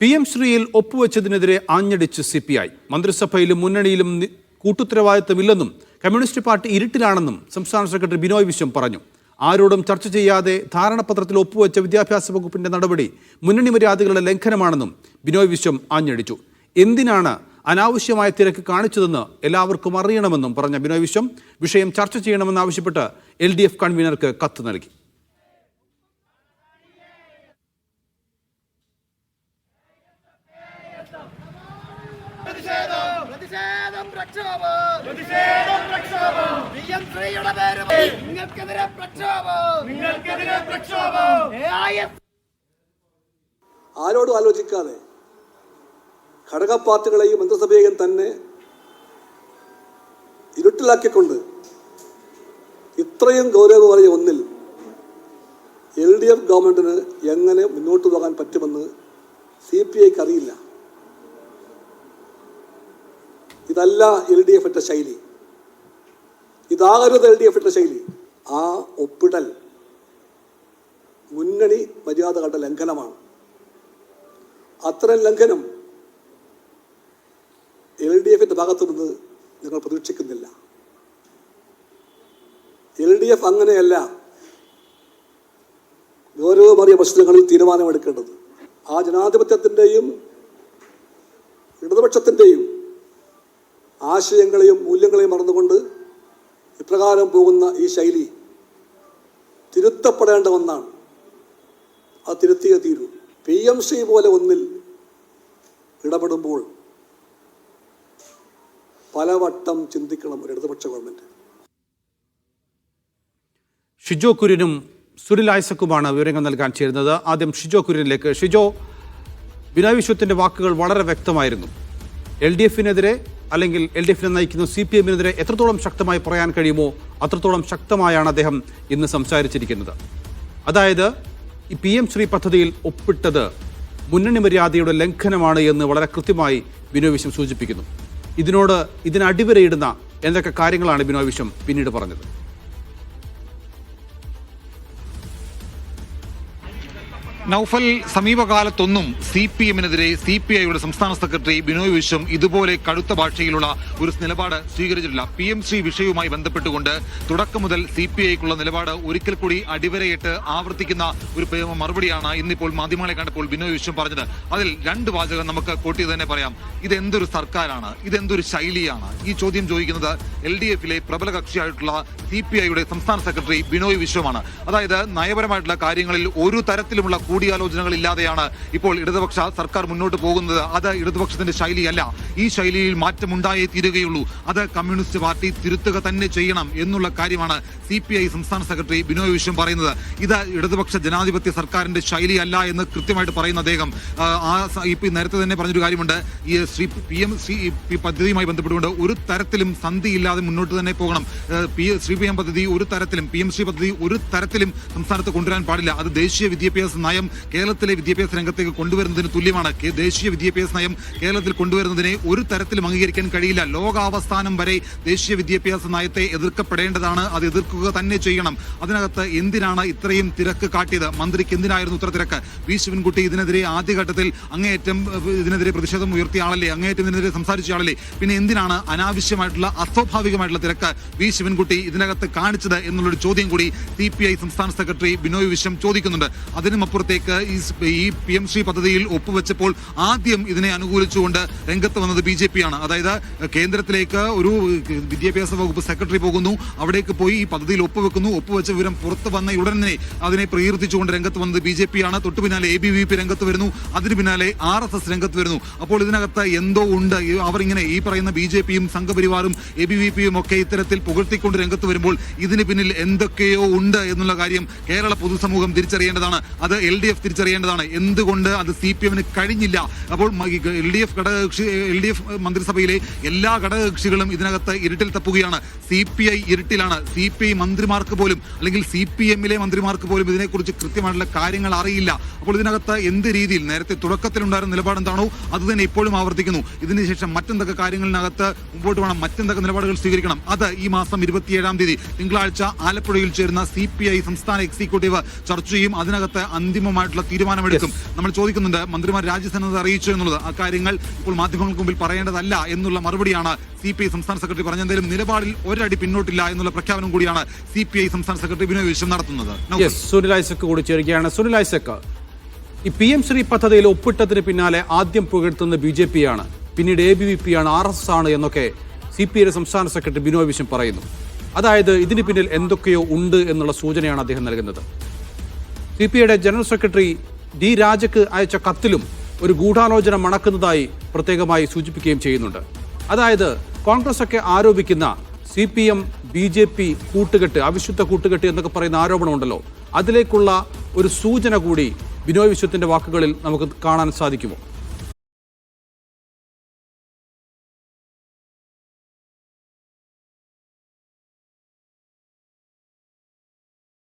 P M ശ്രീയിൽ ഒപ്പുവെച്ചതിനെതിരെ ആഞ്ഞടിച്ച് സി പി ഐ. മന്ത്രിസഭയിലും മുന്നണിയിലും കൂട്ടുത്തരവാദിത്തമില്ലെന്നും കമ്മ്യൂണിസ്റ്റ് പാർട്ടി ഇരുട്ടിലാണെന്നും സംസ്ഥാന സെക്രട്ടറി ബിനോയ് വിശ്വം പറഞ്ഞു. ആരോടും ചർച്ച ചെയ്യാതെ ധാരണാപത്രത്തിൽ ഒപ്പുവെച്ച വിദ്യാഭ്യാസ വകുപ്പിന്റെ നടപടി മുന്നണി മര്യാദകളുടെ ലംഘനമാണെന്നും ബിനോയ് വിശ്വം ആഞ്ഞടിച്ചു. എന്തിനാണ് അനാവശ്യമായ തിരക്ക് കാണിച്ചതെന്ന് എല്ലാവർക്കും അറിയണമെന്നും പറഞ്ഞ ബിനോയ് വിശ്വം വിഷയം ചർച്ച ചെയ്യണമെന്നാവശ്യപ്പെട്ട് എൽ ഡി എഫ് കൺവീനർക്ക് കത്ത് നൽകി. പ്രതിഷേധം. പ്രക്ഷോഭം. പ്രതിഷേധം പ്രക്ഷോഭം. പി എം ശ്രീയുടെ പേര് നിങ്ങൾക്കെതിരെ പ്രക്ഷോഭം. നിങ്ങൾക്കെതിരെ പ്രക്ഷോഭം. ആരോടും ആലോചിക്കാതെ ഘടക പാർട്ടികളെയും മന്ത്രിസഭയെയും തന്നെ ഇരുട്ടിലാക്കിക്കൊണ്ട് ഇത്രയും ഗൗരവമേറിയ ഒന്നിൽ എൽ ഡി എഫ് ഗവൺമെന്റിന് എങ്ങനെ മുന്നോട്ട് പോകാൻ പറ്റുമെന്ന് സി പി ഐക്ക് അറിയില്ല. ഇതല്ല എൽ ഡി എഫിന്റെ ശൈലി. ഇതാകരുത് എൽ ഡി എഫിന്റെ ശൈലി. ആ ഒപ്പിടൽ മുന്നണി മര്യാദകളുടെ ലംഘനമാണ്. അത്തരം ലംഘനം എൽ ഡി എഫിന്റെ ഭാഗത്തു നിന്ന് പ്രതീക്ഷിക്കുന്നില്ല. എൽ ഡി എഫ് അങ്ങനെയല്ല. ഗൗരവമറിയ പ്രശ്നങ്ങളിൽ തീരുമാനമെടുക്കേണ്ടത്. ആ ജനാധിപത്യത്തിന്റെയും ഇടതുപക്ഷത്തിന്റെയും ആശയങ്ങളെയും മൂല്യങ്ങളെയും മറന്നുകൊണ്ട് ഇപ്രകാരം പോകുന്ന ഈ ശൈലി തിരുത്തപ്പെടേണ്ട ഒന്നാണ്. അത് തിരുത്തിയേ തീരൂ. പി എം സി പോലെ ഒന്നിൽ ഇടപെടുമ്പോൾ പലവട്ടം ചിന്തിക്കണം ഒരു ഇടതുപക്ഷ ഗവൺമെന്റ് ഷിജോ കുര്യനും സുനിൽ ഐസക്കുമാണ് വിവരങ്ങൾ നൽകാൻ ചേരുന്നത്. ആദ്യം ഷിജോ കുര്യനിലേക്ക്. ഷിജോ ബിനായ് വാക്കുകൾ വളരെ വ്യക്തമായിരുന്നു. എൽ ഡി എഫിനെതിരെ അല്ലെങ്കിൽ എൽ ഡി എഫിനെ നയിക്കുന്ന സി പി എമ്മിനെതിരെ എത്രത്തോളം ശക്തമായി പറയാൻ കഴിയുമോ അത്രത്തോളം ശക്തമായാണ് അദ്ദേഹം ഇന്ന് സംസാരിച്ചിരിക്കുന്നത്. അതായത് ഈ പി എം ശ്രീ പദ്ധതിയിൽ ഒപ്പിട്ടത് മുന്നണി മര്യാദയുടെ ലംഘനമാണ് എന്ന് വളരെ കൃത്യമായി ബിനോയ് വിശ്വം സൂചിപ്പിക്കുന്നു. ഇതിനോട് ഇതിനടിവരയിടുന്ന എന്തൊക്കെ കാര്യങ്ങളാണ് ബിനോയ് വിശ്വം പിന്നീട് പറഞ്ഞത്? നൌഫൽ സമീപകാലത്തൊന്നും സി പി എമ്മിനെതിരെ സി പി ഐയുടെ സംസ്ഥാന സെക്രട്ടറി ബിനോയ് വിശ്വം ഇതുപോലെ കടുത്ത ഭാഷയിലുള്ള ഒരു നിലപാട് സ്വീകരിച്ചിട്ടില്ല. പി എം സി വിഷയവുമായി ബന്ധപ്പെട്ടുകൊണ്ട് തുടക്കം മുതൽ സി പി ഐക്കുള്ള നിലപാട് ഒരിക്കൽ കൂടി അടിവരയിട്ട് ആവർത്തിക്കുന്ന ഒരു മറുപടിയാണ് ഇന്നിപ്പോൾ മാധ്യമങ്ങളെ കണ്ടപ്പോൾ ബിനോയ് വിശ്വം പറഞ്ഞത്. അതിൽ രണ്ട് വാചകം നമുക്ക് കോട്ട് തന്നെ പറയാം. ഇതെന്തൊരു സർക്കാരാണ്? ഇതെന്തൊരു ശൈലിയാണ്? ഈ ചോദ്യം ചോദിക്കുന്നത് എൽ ഡി എഫിലെ പ്രബല കക്ഷിയായിട്ടുള്ള സി പി ഐയുടെ സംസ്ഥാന സെക്രട്ടറി ബിനോയ് വിശ്വമാണ്. അതായത് നയപരമായിട്ടുള്ള കാര്യങ്ങളിൽ ഒരു തരത്തിലുമുള്ള കൂടിയാലോചനകൾ ഇല്ലാതെയാണ് ഇപ്പോൾ ഇടതുപക്ഷ സർക്കാർ മുന്നോട്ട് പോകുന്നത്. അത് ഇടതുപക്ഷത്തിന്റെ ശൈലിയല്ല. ഈ ശൈലിയിൽ മാറ്റമുണ്ടായേ തീരുകയുള്ളൂ. അത് കമ്മ്യൂണിസ്റ്റ് പാർട്ടി തിരുത്തുക തന്നെ ചെയ്യണം എന്നുള്ള കാര്യമാണ് സി പി ഐ സംസ്ഥാന സെക്രട്ടറി ബിനോയ് വിശ്വം പറയുന്നത്. ഇത് ഇടതുപക്ഷ ജനാധിപത്യ സർക്കാരിന്റെ ശൈലിയല്ല എന്ന് കൃത്യമായിട്ട് പറയുന്ന അദ്ദേഹം. ആ, ഇപ്പം നേരത്തെ തന്നെ പറഞ്ഞൊരു കാര്യമുണ്ട്. ഈ ശ്രീ പി എം ശ്രീ പദ്ധതിയുമായി ബന്ധപ്പെട്ടുകൊണ്ട് ഒരു തരത്തിലും സന്ധിയില്ലാതെ മുന്നോട്ട് തന്നെ പോകണം. പി ശ്രീ പി എം പദ്ധതി ഒരു തരത്തിലും പി എം ശ്രീ പദ്ധതി ഒരു തരത്തിലും സംസ്ഥാനത്ത് കൊണ്ടുവരാൻ പാടില്ല. അത് ദേശീയ വിദ്യാഭ്യാസ നയം കേരളത്തിലെ വിദ്യാഭ്യാസ രംഗത്തേക്ക് കൊണ്ടുവരുന്നതിന് തുല്യമാണ്. ദേശീയ വിദ്യാഭ്യാസ നയം കേരളത്തിൽ കൊണ്ടുവരുന്നതിനെ ഒരു തരത്തിലും അംഗീകരിക്കാൻ കഴിയില്ല. ലോകാവസ്ഥാനം വരെ ദേശീയ വിദ്യാഭ്യാസ നയത്തെ എതിർക്കപ്പെടേണ്ടതാണ്. അത് എതിർക്കുക തന്നെ ചെയ്യണം. അതിനകത്ത് എന്തിനാണ് ഇത്രയും തിരക്ക് കാട്ടിയത്? മന്ത്രിക്ക് എന്തിനായിരുന്നു ഇത്ര തിരക്ക്? വി. ശിവൻകുട്ടി ഇതിനെതിരെ ആദ്യഘട്ടത്തിൽ അങ്ങേയറ്റം ഇതിനെതിരെ പ്രതിഷേധം ഉയർത്തിയ ആളല്ലേ? അങ്ങേയറ്റം ഇതിനെതിരെ സംസാരിച്ച ആളല്ലേ? പിന്നെ എന്തിനാണ് അനാവശ്യമായിട്ടുള്ള അസ്വാഭാവികമായിട്ടുള്ള തിരക്ക് വി. ശിവൻകുട്ടി ഇതിനകത്ത് കാണിച്ചത് എന്നുള്ളൊരു ചോദ്യം കൂടി സി. പി. ഐ സംസ്ഥാന സെക്രട്ടറി ബിനോയ് വിശ്വം ചോദിക്കുന്നുണ്ട്. അതിനും അപ്പുറത്തേക്ക് ഈ സ് പി എം ശ്രീ പദ്ധതിയിൽ ഒപ്പുവെച്ചപ്പോൾ ആദ്യം ഇതിനെ അനുകൂലിച്ചുകൊണ്ട് രംഗത്ത് വന്നത് ബി ജെ പി ആണ് അതായത് കേന്ദ്രത്തിലേക്ക് ഒരു വിദ്യാഭ്യാസ വകുപ്പ് സെക്രട്ടറി പോകുന്നു അവിടേക്ക് പോയി ഈ പദ്ധതിയിൽ ഒപ്പുവെക്കുന്നു ഒപ്പുവെച്ച വിവരം പുറത്തു വന്ന ഉടൻ തന്നെ അതിനെ പ്രകീർത്തിച്ചുകൊണ്ട് രംഗത്ത് വന്നത് ബി ജെ പി ആണ് തൊട്ടു പിന്നാലെ എ ബി വി പി രംഗത്ത് വരുന്നു അതിന് പിന്നാലെ ആർ എസ് എസ് രംഗത്ത് വരുന്നു. അപ്പോൾ ഇതിനകത്ത് എന്തോ ഉണ്ട് അവർ ഇങ്ങനെ ഈ പറയുന്ന ബി ജെ പിയും സംഘപരിവാറും എ ബി വി പിയും ഒക്കെ ഇത്തരത്തിൽ പുകഴ്ത്തിക്കൊണ്ട് രംഗത്ത് വരുമ്പോൾ ഇതിന് പിന്നിൽ എന്തൊക്കെയോ ഉണ്ട് എന്നുള്ള കാര്യം കേരള പൊതുസമൂഹം തിരിച്ചറിയേണ്ടതാണ്. അത് എൽ ഡി എഫ് തിരിച്ചറിയേണ്ടതാണ്. എന്തുകൊണ്ട് അത് സി പി എമ്മിന് കഴിഞ്ഞില്ല? അപ്പോൾ എൽ ഡി എഫ് ഘടകകക്ഷി എൽ ഡി എഫ് മന്ത്രിസഭയിലെ എല്ലാ ഘടകകക്ഷികളും ഇതിനകത്ത് ഇരുട്ടിൽ തപ്പുകയാണ്. സി പി ഐ ഇരുട്ടിലാണ്. സി പി ഐ മന്ത്രിമാർക്ക് പോലും അല്ലെങ്കിൽ സി പി എമ്മിലെ മന്ത്രിമാർക്ക് പോലും ഇതിനെക്കുറിച്ച് കൃത്യമായിട്ടുള്ള കാര്യങ്ങൾ അറിയില്ല. അപ്പോൾ ഇതിനകത്ത് എന്ത് രീതിയിൽ നേരത്തെ തുടക്കത്തിലുണ്ടായിരുന്ന നിലപാട് എന്താണോ അത് തന്നെ ഇപ്പോഴും ആവർത്തിക്കുന്നു. ഇതിനുശേഷം മറ്റെന്തൊക്കെ കാര്യങ്ങളിനകത്ത് മുമ്പോട്ട് വേണം മറ്റെന്തൊക്കെ നിലപാടുകൾ സ്വീകരിക്കണം അത് ഈ മാസം ഇരുപത്തിയേഴാം തീയതി തിങ്കളാഴ്ച ആലപ്പുഴയിൽ ചേരുന്ന സി സംസ്ഥാന എക്സിക്യൂട്ടീവ് ചർച്ച ചെയ്യും. അതിനകത്ത് അന്തിമമായി അന്തിമമായിട്ടുള്ള തീരുമാനമെടുക്കും. നമ്മൾ ചോദിക്കുന്നുണ്ട് മന്ത്രിമാർ രാജ്യസന്നദ്ധ അറിയിച്ചു എന്നുള്ളത്. ആ കാര്യങ്ങൾ ഇപ്പോൾ മാധ്യമങ്ങൾക്ക് മുമ്പിൽ പറയേണ്ടതല്ല എന്നുള്ള മറുപടിയാണ് സി പി ഐ സംസ്ഥാന സെക്രട്ടറി പറഞ്ഞ എന്തായാലും നിലപാടിൽ ഒരടി പിന്നോട്ടില്ല എന്നുള്ള പ്രഖ്യാപനം കൂടിയാണ് സി പി ഐ സംസ്ഥാന സെക്രട്ടറി വിനോദ് വിശ്വം നടത്തുന്നത്. സുനിൽ ഐസക് കൂടി ചേർക്കുകയാണ് സുനിൽ ഐസക് ഈ പി എം ശ്രീ പദ്ധതിയിൽ ഒപ്പിട്ടതിന് പിന്നാലെ ആദ്യം പുകഴ്ത്തുന്ന ബി ജെ പി ആണ് പിന്നീട് എ ബി വി പി ആണ് ആർ എസ് എസ് ആണ് എന്നൊക്കെ സി പി ഐയുടെ സംസ്ഥാന സെക്രട്ടറി ബിനോയ് വിശ്വം പറയുന്നു. അതായത് ഇതിന് പിന്നിൽ എന്തൊക്കെയോ ഉണ്ട് എന്നുള്ള സൂചനയാണ് അദ്ദേഹം നൽകുന്നത്. സി പി ഐയുടെ ജനറൽ സെക്രട്ടറി ഡി രാജക്ക് അയച്ച കത്തിലും ഒരു ഗൂഢാലോചന മണക്കുന്നതായി പ്രത്യേകമായി സൂചിപ്പിക്കുകയും ചെയ്യുന്നുണ്ട്. അതായത് കോൺഗ്രസ് ഒക്കെ ആരോപിക്കുന്ന C P M B J P കൂട്ടുകെട്ട് അവിശുദ്ധ കൂട്ടുകെട്ട് എന്നൊക്കെ പറയുന്ന ആരോപണമുണ്ടല്ലോ. അതിലേക്കുള്ള ഒരു സൂചന കൂടി ബിനോയ് വിശ്വത്തിന്റെ വാക്കുകളിൽ നമുക്ക് കാണാൻ സാധിക്കുമോ?